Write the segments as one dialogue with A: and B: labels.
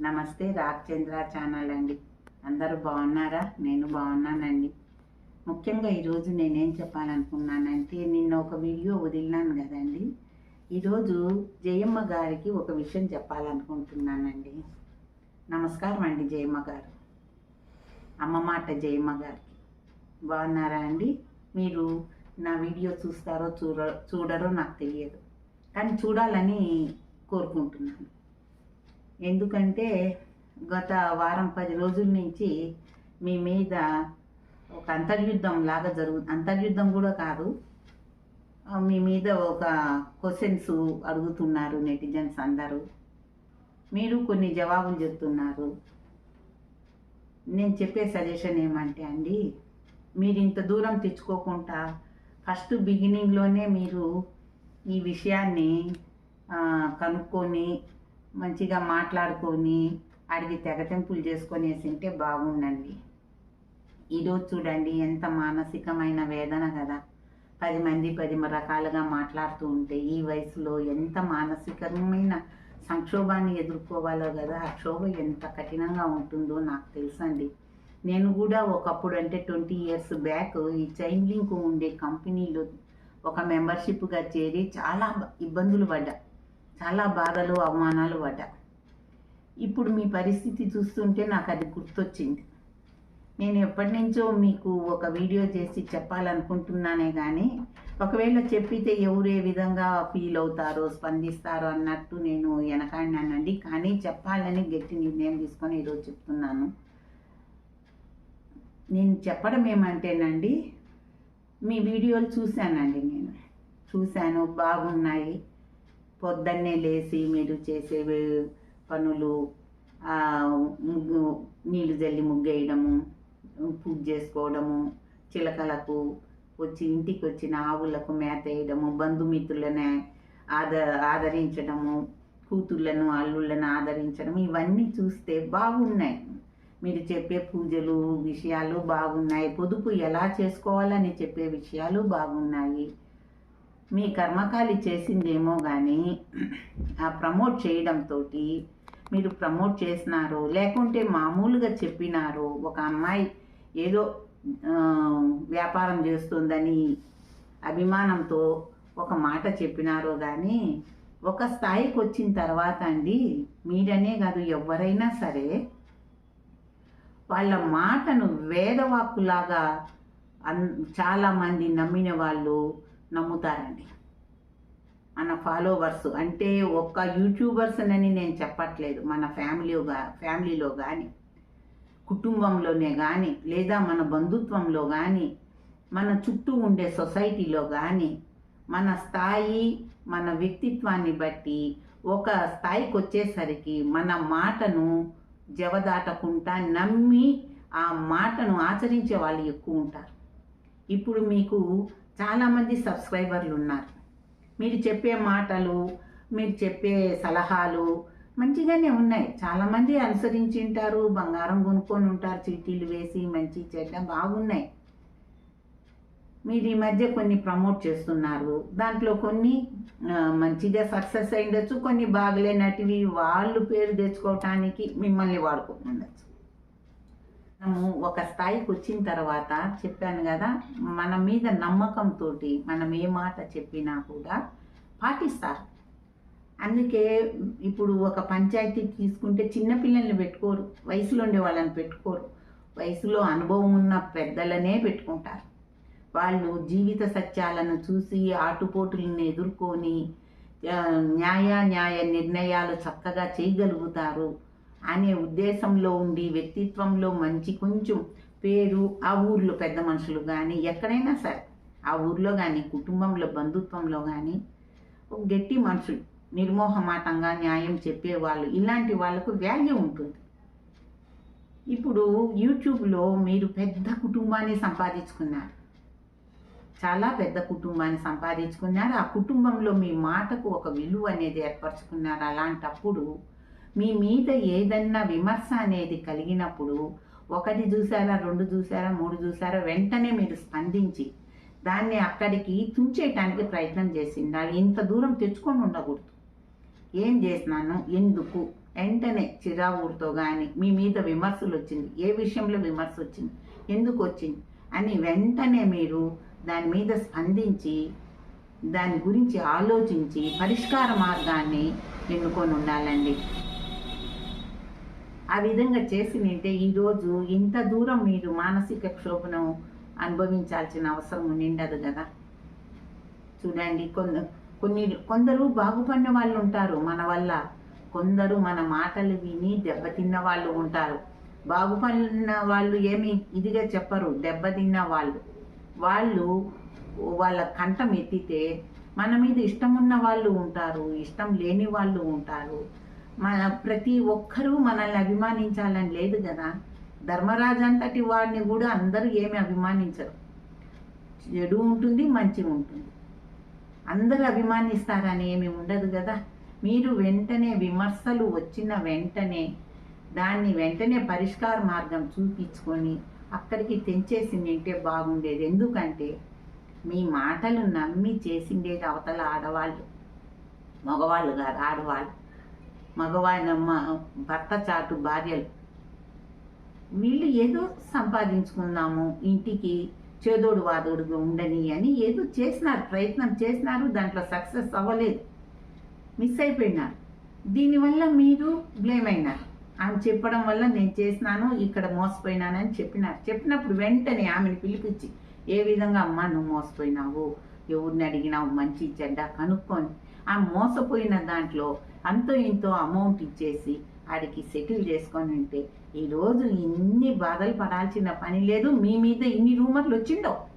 A: నమస్తే రాఘచంద్ర ఛానల్ అండి. అందరూ బాగున్నారా? నేను బాగున్నానండి. ముఖ్యంగా ఈరోజు నేనేం చెప్పాలనుకున్నానంటే నిన్న ఒక వీడియో వదిలినాను కదండి. ఈరోజు జయమ్మ గారికి ఒక విషయం చెప్పాలనుకుంటున్నానండి. నమస్కారం అండి జయమ్మ గారు. అమ్మ మాట జయమ్మ గారికి. బాగున్నారా అండి? మీరు నా వీడియో చూస్తారో చూడ చూడరో నాకు తెలియదు. కానీ చూడాలని కోరుకుంటున్నాను. ఎందుకంటే గత వారం పది రోజుల నుంచి మీ మీద ఒక అంతర్యుద్ధం లాగా జరుగు అంతర్యుద్ధం కూడా కాదు. మీ మీద ఒక క్వశ్చన్స్ అడుగుతున్నారు నెటిజన్స్ అందరూ. మీరు కొన్ని జవాబులు చెప్తున్నారు. నేను చెప్పే సజెషన్ ఏమంటే అండి మీరు ఇంత దూరం తెచ్చుకోకుండా ఫస్ట్ బిగినింగ్లోనే మీరు ఈ విషయాన్ని కనుక్కొని మంచిగా మాట్లాడుకొని అడిగి తెగటెంపులు చేసుకొని బాగుండండి. ఈరోజు చూడండి ఎంత మానసికమైన వేదన కదా. పది మంది పది రకాలుగా మాట్లాడుతూ ఉంటే ఈ వయసులో ఎంత మానసికమైన సంక్షోభాన్ని ఎదుర్కోవాలో కదా. ఆ క్షోభ ఎంత కఠినంగా ఉంటుందో నాకు తెలుసండి. నేను కూడా ఒకప్పుడు అంటే ట్వంటీ ఇయర్స్ బ్యాక్ ఈ చైన్ లింక్ ఉండే కంపెనీలో ఒక మెంబర్షిప్గా చేరి చాలా ఇబ్బందులు పడ్డా. చాలా బాధలు అవమానాలు పడ్డా. ఇప్పుడు మీ పరిస్థితి చూస్తుంటే నాకు అది గుర్తొచ్చింది. నేను ఎప్పటి నుంచో మీకు ఒక వీడియో చేసి చెప్పాలనుకుంటున్నానే కానీ ఒకవేళ చెప్పితే ఎవరు ఏ విధంగా ఫీల్ అవుతారో స్పందిస్తారో అన్నట్టు నేను వెనకాడినానండి కానీ చెప్పాలని గట్టి నిర్ణయం తీసుకొని ఈరోజు చెప్తున్నాను. నేను చెప్పడం ఏమంటేనండి మీ వీడియోలు చూశానండి నేను. చూశాను బాగున్నాయి. పొద్దున్నే లేచి మీరు చేసే పనులు ముగ్గు నీళ్ళు జల్లి ముగ్గేయడము పూజ చేసుకోవడము చిలకలకు వచ్చి ఇంటికి వచ్చిన ఆవులకు మేత వేయడము బంధుమిత్రులను ఆద ఆదరించడము కూతుళ్ళను అల్లుళ్ళను ఆదరించడం ఇవన్నీ చూస్తే బాగున్నాయి. మీరు చెప్పే పూజలు విషయాలు బాగున్నాయి. పొదుపు ఎలా చేసుకోవాలని చెప్పే విషయాలు బాగున్నాయి. మీ కర్మకాలి చేసిందేమో కానీ ఆ ప్రమోట్ చేయడంతో మీరు ప్రమోట్ చేసినారో లేకుంటే మామూలుగా చెప్పినారో ఒక అమ్మాయి ఏదో వ్యాపారం చేస్తుందని అభిమానంతో ఒక మాట చెప్పినారో కానీ ఒక స్థాయికి వచ్చిన తర్వాత అండి మీరనే కాదు ఎవరైనా సరే వాళ్ళ మాటను వేదవాక్కులాగా అన్ చాలామంది నమ్మిన వాళ్ళు నమ్ముతారండి. మన ఫాలోవర్స్ అంటే ఒక్క యూట్యూబర్స్ అని నేను చెప్పట్లేదు. మన ఫ్యామిలీగా ఫ్యామిలీలో కానీ కుటుంబంలోనే కానీ లేదా మన బంధుత్వంలో కానీ మన చుట్టూ ఉండే సొసైటీలో కానీ మన స్థాయి మన వ్యక్తిత్వాన్ని బట్టి ఒక స్థాయికి వచ్చేసరికి మన మాటను జవదాటకుండా నమ్మి ఆ మాటను ఆచరించే వాళ్ళు ఎక్కువ ఉంటారు ఇప్పుడు మీకు చాలామంది సబ్స్క్రైబర్లు ఉన్నారు మీరు చెప్పే మాటలు మీరు చెప్పే సలహాలు మంచిగానే ఉన్నాయి. చాలామంది అనుసరించి ఉంటారు బంగారం కొనుక్కొని ఉంటారు చీటీలు వేసి మంచి చెడ్డ బాగున్నాయి. మీరు ఈ మధ్య కొన్ని ప్రమోట్ చేస్తున్నారు. దాంట్లో కొన్ని మంచిగా సక్సెస్ అయ్యిండొచ్చు కొన్ని బాగలేనటివి వాళ్ళు పేరు తెచ్చుకోవటానికి మిమ్మల్ని వాడుకుంటుండొచ్చు. మనము ఒక స్థాయికి వచ్చిన తర్వాత చెప్పాను కదా మన మీద నమ్మకంతో మనం ఏ మాట చెప్పినా కూడా పాటిస్తారు. అందుకే ఇప్పుడు ఒక పంచాయతీ తీసుకుంటే చిన్నపిల్లల్ని పెట్టుకోరు వయసులో ఉండే వాళ్ళని పెట్టుకోరు. వయసులో అనుభవం ఉన్న పెద్దలనే పెట్టుకుంటారు. వాళ్ళు జీవిత సత్యాలను చూసి ఆటుపోటులను ఎదుర్కొని న్యాయ న్యాయ నిర్ణయాలు చక్కగా చేయగలుగుతారు. అనే ఉద్దేశంలో ఉండి వ్యక్తిత్వంలో మంచి కొంచెం పేరు ఆ ఊర్లో పెద్ద మనుషులు కానీ ఎక్కడైనా సరే ఆ ఊర్లో కానీ కుటుంబంలో బంధుత్వంలో కానీ ఒక గట్టి మనుషులు నిర్మోహమాటంగా న్యాయం చెప్పేవాళ్ళు ఇలాంటి వాళ్ళకు వాల్యూ ఉంటుంది. ఇప్పుడు యూట్యూబ్లో మీరు పెద్ద కుటుంబాన్ని సంపాదించుకున్నారు. చాలా పెద్ద కుటుంబాన్ని సంపాదించుకున్నారు. ఆ కుటుంబంలో మీ మాటకు ఒక విలువ అనేది ఏర్పరచుకున్నారు. అలాంటప్పుడు మీ మీద ఏదన్నా విమర్శ అనేది కలిగినప్పుడు ఒకటి చూసారా రెండు చూసారా మూడు చూసారా వెంటనే మీరు స్పందించి దాన్ని అక్కడికి తుంచేయటానికి ప్రయత్నం చేసి ఉండాలి ఇంత దూరం తెచ్చుకొని ఉండకూడదు. ఏం చేసినాను? ఎందుకు? వెంటనే చిరావుడితో కానీ మీ మీద విమర్శలు వచ్చింది. ఏ విషయంలో విమర్శ వచ్చింది? ఎందుకు వచ్చింది? అని వెంటనే మీరు దాని మీద స్పందించి దాని గురించి ఆలోచించి పరిష్కార మార్గాన్ని ఎన్నుకొని ఉండాలండి. ఆ విధంగా చేసి నింటే ఈరోజు ఇంత దూరం మీరు మానసిక క్షోభను అనుభవించాల్సిన అవసరం నిండదు కదా? చూడండి కొంద కొన్ని కొందరు బాగుపడిన వాళ్ళు ఉంటారు మన వల్ల. కొందరు మన మాటలు విని దెబ్బతిన్న వాళ్ళు ఉంటారు. బాగుపడిన వాళ్ళు ఏమి ఇదిగా చెప్పరు దెబ్బతిన్న వాళ్ళు. వాళ్ళు వాళ్ళ కంఠం ఎత్తితే మన మీద ఇష్టం ఉన్న వాళ్ళు ఉంటారు ఇష్టం లేని వాళ్ళు ఉంటారు. మన ప్రతి ఒక్కరూ మనల్ని అభిమానించాలని లేదు కదా? ధర్మరాజు అంతటి వాడిని కూడా అందరూ ఏమి అభిమానించరు. చెడు ఉంటుంది మంచి ఉంటుంది. అందరూ అభిమానిస్తారని ఏమి ఉండదు కదా? మీరు వెంటనే విమర్శలు వచ్చిన వెంటనే దాన్ని వెంటనే పరిష్కార మార్గం చూపించుకొని అక్కడికి తెంచేసి నింటే బాగుండేది. ఎందుకంటే మీ మాటలు నమ్మి చేసిండేది అవతల ఆడవాళ్ళు మగవాళ్ళు కాదు ఆడవాళ్ళు. మగవాళ్ళ భర్త చాటు భార్యలు. వీళ్ళు ఏదో సంపాదించుకుందాము ఇంటికి చేదోడు వాదోడుగా ఉండని అని ఏదో చేసినారు ప్రయత్నం చేసినారు దాంట్లో సక్సెస్ అవ్వలేదు. మిస్ అయిపోయినారు. దీనివల్ల మీరు బ్లేమ్ అయినారు. ఆమె చెప్పడం వల్ల నేను చేసినాను ఇక్కడ మోసపోయినానని చెప్పినారు. చెప్పినప్పుడు వెంటనే ఆమెను పిలిపించి ఏ విధంగా అమ్మా నువ్వు మోసపోయినావు? ఎవరిని అడిగినావు? మంచి చెడ్డ కనుక్కొని. ఆ మోసపోయిన దాంట్లో అంతో ఇంతో అమౌంట్ ఇచ్చేసి ఆడికి సెటిల్ చేసుకొని ఉంటే ఈరోజు ఇన్ని బాధలు పడాల్సిన పని లేదు మీ మీద ఇన్ని రూమర్లు వచ్చిండవు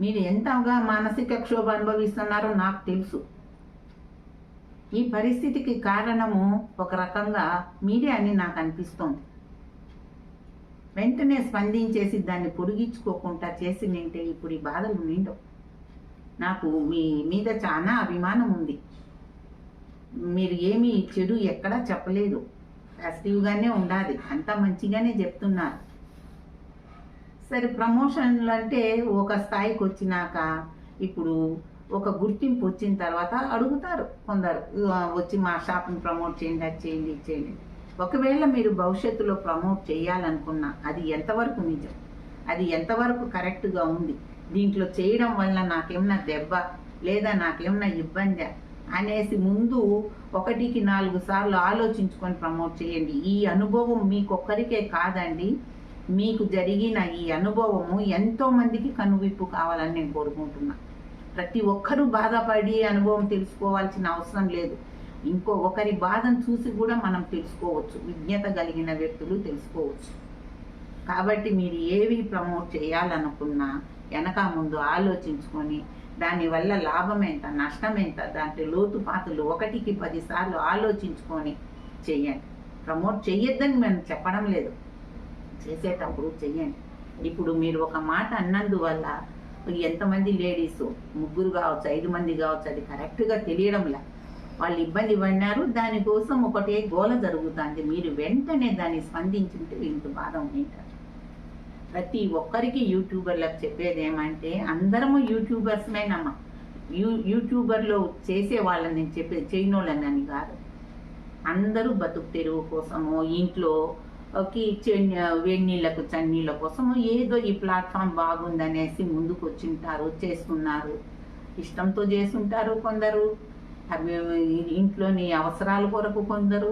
A: మీరు ఎంతగా మానసిక క్షోభ అనుభవిస్తున్నారో నాకు తెలుసు. ఈ పరిస్థితికి కారణము ఒక రకంగా మీరే అని నాకు అనిపిస్తోంది. వెంటనే స్పందించేసి దాన్ని పొడిగించుకోకుండా చేసి ఇప్పుడు ఈ బాధలు నిండవు. నాకు మీ మీద చాలా అభిమానం ఉంది. మీరు ఏమీ చెడు ఎక్కడా చెప్పలేదు. పాజిటివ్గానే ఉండాలి. అంతా మంచిగానే చెప్తున్నారు. సరే ప్రమోషన్లు అంటే ఒక స్థాయికి వచ్చినాక ఇప్పుడు ఒక గుర్తింపు వచ్చిన తర్వాత అడుగుతారు కొందరు. వచ్చి మా షాప్ని ప్రమోట్ చేయండి అది చేయండి ఇది చేయండి. ఒకవేళ మీరు భవిష్యత్తులో ప్రమోట్ చేయాలనుకున్నా అది ఎంతవరకు నిజం? అది ఎంతవరకు కరెక్ట్గా ఉంది? దీంట్లో చేయడం వల్ల నాకేమన్నా దెబ్బ లేదా నాకేమన్నా ఇబ్బందా? అనేసి ముందు ఒకటికి నాలుగు సార్లు ఆలోచించుకొని ప్రమోట్ చేయండి. ఈ అనుభవం మీకొక్కరికే కాదండి. మీకు జరిగిన ఈ అనుభవము ఎంతో మందికి కనువిప్పు కావాలని నేను కోరుకుంటున్నా. ప్రతి ఒక్కరూ బాధపడి అనుభవం తెలుసుకోవాల్సిన అవసరం లేదు. ఇంకో ఒకరి బాధను చూసి కూడా మనం తెలుసుకోవచ్చు. విజ్ఞత కలిగిన వ్యక్తులు తెలుసుకోవచ్చు. కాబట్టి మీరు ఏవి ప్రమోట్ చేయాలనుకున్నా వెనక ముందు ఆలోచించుకొని దానివల్ల లాభం ఎంత నష్టం ఎంత దాంట్లో లోతుపాతులు ఒకటికి పదిసార్లు ఆలోచించుకొని చెయ్యండి. ప్రమోట్ చెయ్యొద్దని మేము చెప్పడం లేదు. చేసేటప్పుడు చెయ్యండి. ఇప్పుడు మీరు ఒక మాట అన్నందువల్ల ఎంతమంది లేడీస్ ముగ్గురు కావచ్చు ఐదు మంది కావచ్చు అది కరెక్ట్గా తెలియడంలా. వాళ్ళు ఇబ్బంది పడినారు దానికోసం ఒకటే గోల జరుగుతుంది. మీరు వెంటనే దాన్ని స్పందించుంటే ఇంత బాధ ఉంటారు ప్రతి ఒక్కరికి యూట్యూబర్లకు చెప్పేది ఏమంటే అందరము యూట్యూబర్స్మేనమ్మా యూ యూట్యూబర్లో చేసే వాళ్ళని నేను చెప్పేది చేయనోళ్ళని కాదు. అందరూ బతుకు తెరువు కోసము ఇంట్లో కి వేడి నీళ్ళకు చన్నీళ్ళ కోసము ఏదో ఈ ప్లాట్ఫామ్ బాగుందనేసి ముందుకు వచ్చింటారు చేస్తున్నారు. ఇష్టంతో చేస్తుంటారు కొందరు. అవి ఇంట్లోని అవసరాల కొరకు కొందరు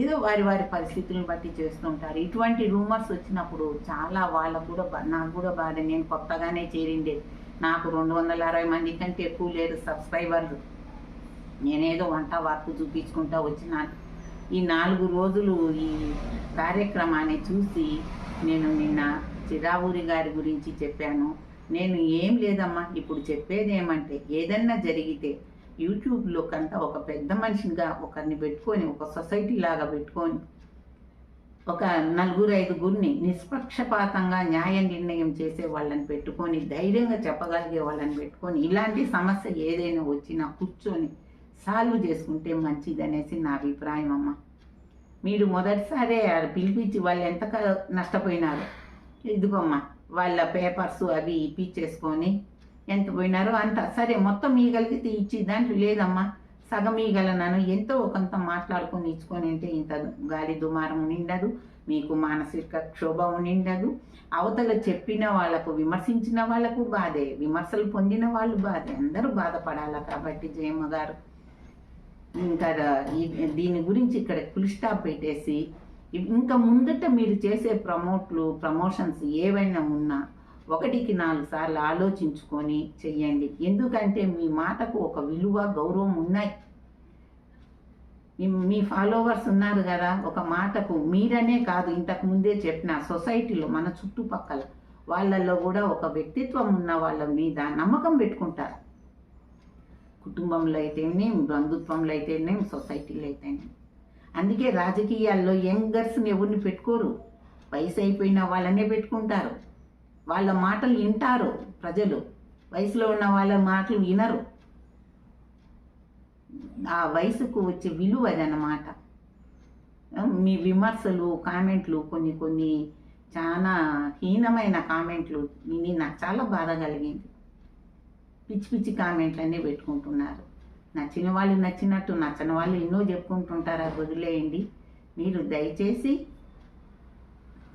A: ఏదో వారి వారి పరిస్థితులను బట్టి చేస్తుంటారు ఇటువంటి రూమర్స్ వచ్చినప్పుడు చాలా వాళ్ళకు కూడా నాకు కూడా బాధ. నేను కొత్తగానే చేరిండే. నాకు రెండు వందల అరవై మంది కంటే ఎక్కువ లేరు సబ్స్క్రైబర్లు. నేనేదో వంట వర్క్ చూపించుకుంటా వచ్చినాను. ఈ నాలుగు రోజులు ఈ కార్యక్రమాన్ని చూసి నేను నిన్న చిరావూరి గారి గురించి చెప్పాను. నేను ఏం లేదమ్మా ఇప్పుడు చెప్పేది ఏమంటే ఏదన్నా జరిగితే యూట్యూబ్లో కంట ఒక పెద్ద మనిషిగా ఒకరిని పెట్టుకొని ఒక సొసైటీ లాగా పెట్టుకొని ఒక నలుగురు ఐదుగురిని నిష్పక్షపాతంగా న్యాయ నిర్ణయం చేసే వాళ్ళని పెట్టుకొని ధైర్యంగా చెప్పగలిగే వాళ్ళని పెట్టుకొని ఇలాంటి సమస్య ఏదైనా వచ్చినా కూర్చొని సాల్వ్ చేసుకుంటే మంచిది అనేసి నా అభిప్రాయం అమ్మ. మీరు మొదటిసారే పిలిపించి వాళ్ళు ఎంత నష్టపోయినారు? ఇదిగోమ్మా వాళ్ళ పేపర్స్ అవి ఇప్పించేసుకొని ఎంత పోయినారో అంత. సరే మొత్తం ఇవ్వగలిగితే ఇచ్చి దాంట్లో లేదమ్మా. సగమీగలనను ఎంతో కొంత మాట్లాడుకొని ఇచ్చుకొని అంటే ఇంత గాలి దుమారం నిండదు మీకు మానసిక క్షోభ నిండదు. అవతల చెప్పిన వాళ్ళకు విమర్శించిన వాళ్ళకు బాధే. విమర్శలు పొందిన వాళ్ళు బాధే. అందరూ బాధపడాలి కాబట్టి జయమ్మ గారు. ఇంకా దీని గురించి ఇక్కడ ఫుల్ స్టాప్ పెట్టేసి ఇంకా ముందట మీరు చేసే ప్రమోట్లు ప్రమోషన్స్ ఏవైనా ఉన్నా ఒకటికి నాలుగు సార్లు ఆలోచించుకొని చెయ్యండి. ఎందుకంటే మీ మాటకు ఒక విలువ గౌరవం ఉన్నాయి. మీ- ఫాలోవర్స్ ఉన్నారు కదా ఒక మాటకు మీరనే కాదు ఇంతకు ముందే చెప్పిన సొసైటీలో మన చుట్టుపక్కల వాళ్ళల్లో కూడా ఒక వ్యక్తిత్వం ఉన్న వాళ్ళ మీద నమ్మకం పెట్టుకుంటారు. కుటుంబంలో అయితేనే బంధుత్వంలో అయితేనే సొసైటీలో అయితేనే. అందుకే రాజకీయాల్లో యంగర్స్ని ఎవరిని పెట్టుకోరు. వయసు అయిపోయిన వాళ్ళనే పెట్టుకుంటారు. వాళ్ళ మాటలు వింటారు ప్రజలు. వయసులో ఉన్న వాళ్ళ మాటలు వినరు. ఆ వయసుకు వచ్చే విలువ అదనమాట మీ విమర్శలు కామెంట్లు కొన్ని కొన్ని చాలా హీనమైన కామెంట్లు విని నాకు చాలా బాధ కలిగింది. పిచ్చి పిచ్చి కామెంట్లు అన్నీ పెట్టుకుంటున్నారు. నచ్చిన వాళ్ళు నచ్చినట్టు నచ్చని వాళ్ళు ఎన్నో చెప్పుకుంటుంటారు అది వదిలేయండి. మీరు దయచేసి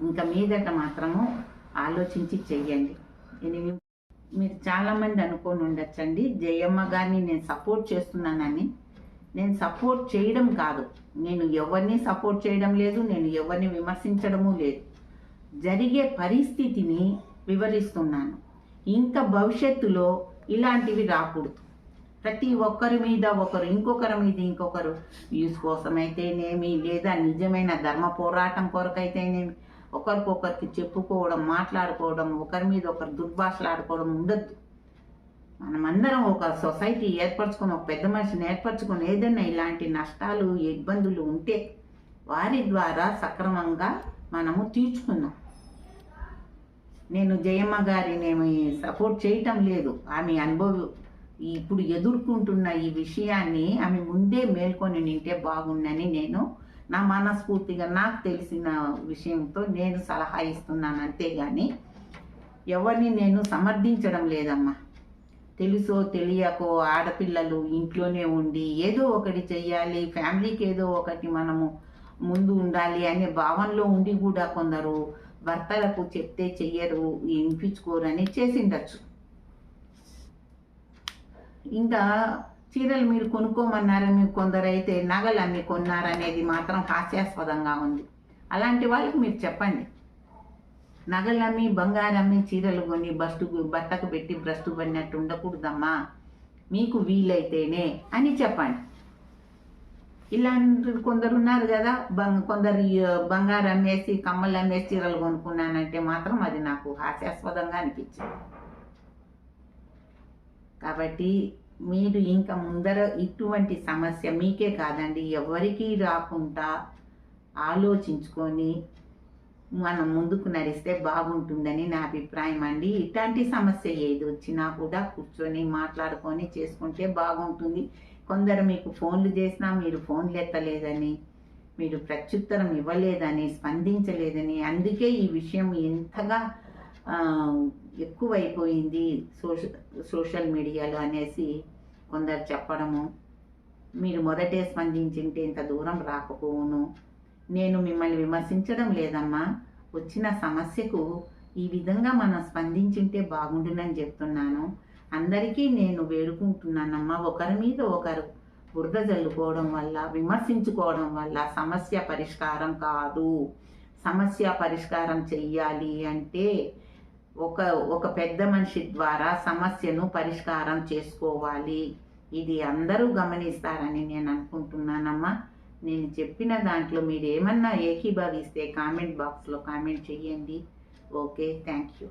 A: ఇంకా మీదట మాత్రము ఆలోచించి చెయ్యండి. మీరు చాలామంది అనుకొని ఉండొచ్చండి. జయమ్మ గారిని నేను సపోర్ట్ చేస్తున్నానని. నేను సపోర్ట్ చేయడం కాదు. నేను ఎవరిని సపోర్ట్ చేయడం లేదు నేను ఎవరిని విమర్శించడము లేదు. జరిగే పరిస్థితిని వివరిస్తున్నాను. ఇంకా భవిష్యత్తులో ఇలాంటివి రాకూడదు. ప్రతి ఒక్కరి మీద ఒకరు ఇంకొకరి మీద ఇంకొకరు. వ్యూస్ కోసమైతేనేమి లేదా నిజమైన ధర్మ పోరాటం కొరకైతేనేమి. ఒకరికొకరికి చెప్పుకోవడం మాట్లాడుకోవడం ఒకరి మీద ఒకరు దుర్భాషలాడుకోవడం ఉండద్దు ఉండద్దు. మనమందరం ఒక సొసైటీ ఏర్పరచుకొని ఒక పెద్ద మనిషిని ఏర్పరచుకొని ఏదైనా ఇలాంటి నష్టాలు ఇబ్బందులు ఉంటే వారి ద్వారా సక్రమంగా మనము తీర్చుకుందాం. నేను జయమ్మ గారిని సపోర్ట్ చేయటం లేదు. ఆమె అనుభవం ఇప్పుడు ఎదుర్కొంటున్న ఈ విషయాన్ని ఆమె ముందే మేల్కొని నింటే బాగుందని నేను నా మనస్ఫూర్తిగా నాకు తెలిసిన విషయంతో నేను సలహా ఇస్తున్నాను అంతేగాని ఎవరిని నేను సమర్థించడం లేదమ్మా. తెలుసో తెలియకో ఆడపిల్లలు ఇంట్లోనే ఉండి ఏదో ఒకటి చెయ్యాలి ఫ్యామిలీకి ఏదో ఒకటి మనము ముందు ఉండాలి అనే భావనలో ఉండి కూడా కొందరు భర్తలకు చెప్తే చెయ్యరు వినిపించుకోరని చేసిండొచ్చు. ఇంకా చీరలు మీరు కొనుక్కోమన్నారని కొందరైతే నగలు అన్ని కొన్నారనేది మాత్రం హాస్యాస్పదంగా ఉంది. అలాంటి వాళ్ళకి మీరు చెప్పండి. నగలమ్మి బంగారమ్మి చీరలు కొని బస్టు బట్టకు పెట్టి భ్రష్టు పడినట్టు ఉండకూడదమ్మా. మీకు వీలైతేనే అని చెప్పండి. ఇలాంటి కొందరు ఉన్నారు కదా బంగ్ కొందరు బంగారం అమ్మేసి కమ్మలు అమ్మేసి చీరలు కొనుక్కున్నానంటే మాత్రం అది నాకు హాస్యాస్పదంగా అనిపించింది. కాబట్టి మీరు ఇంకా ముందర ఇటువంటి సమస్య మీకే కాదండి. ఎవరికీ రాకుండా ఆలోచించుకొని మనం ముందుకు నడిస్తే బాగుంటుందని నా అభిప్రాయం అండి. ఇట్లాంటి సమస్య ఏది వచ్చినా కూడా కూర్చొని మాట్లాడుకొని చేసుకుంటే బాగుంటుంది. కొందరు మీకు ఫోన్లు చేసినా మీరు ఫోన్లు ఎత్తలేదని మీరు ప్రత్యుత్తరం ఇవ్వలేదని స్పందించలేదని అందుకే ఈ విషయం ఎంతగా ఎక్కువైపోయింది సోషల్ సోషల్ మీడియాలో అనేసి కొందరు చెప్పడము. మీరు మొదటే స్పందించింటే ఇంత దూరం రాకపోవును. నేను మిమ్మల్ని విమర్శించడం లేదమ్మా. వచ్చిన సమస్యకు ఈ విధంగా మనం స్పందించుంటే బాగుండునని చెప్తున్నాను. అందరికీ నేను వేడుకుంటున్నానమ్మా. ఒకరి మీద ఒకరు బురద జల్లుకోవడం వల్ల విమర్శించుకోవడం వల్ల సమస్య పరిష్కారం కాదు. సమస్య పరిష్కారం చెయ్యాలి అంటే ఒక ఒక పెద్ద మనిషి ద్వారా సమస్యను పరిష్కారం చేసుకోవాలి. ఇది అందరూ గమనిస్తారని నేను అనుకుంటున్నానమ్మా. నేను చెప్పిన దాంట్లో మీరు ఏమన్నా ఏకీభవిస్తే కామెంట్ బాక్స్లో కామెంట్ చేయండి. Okay thank you.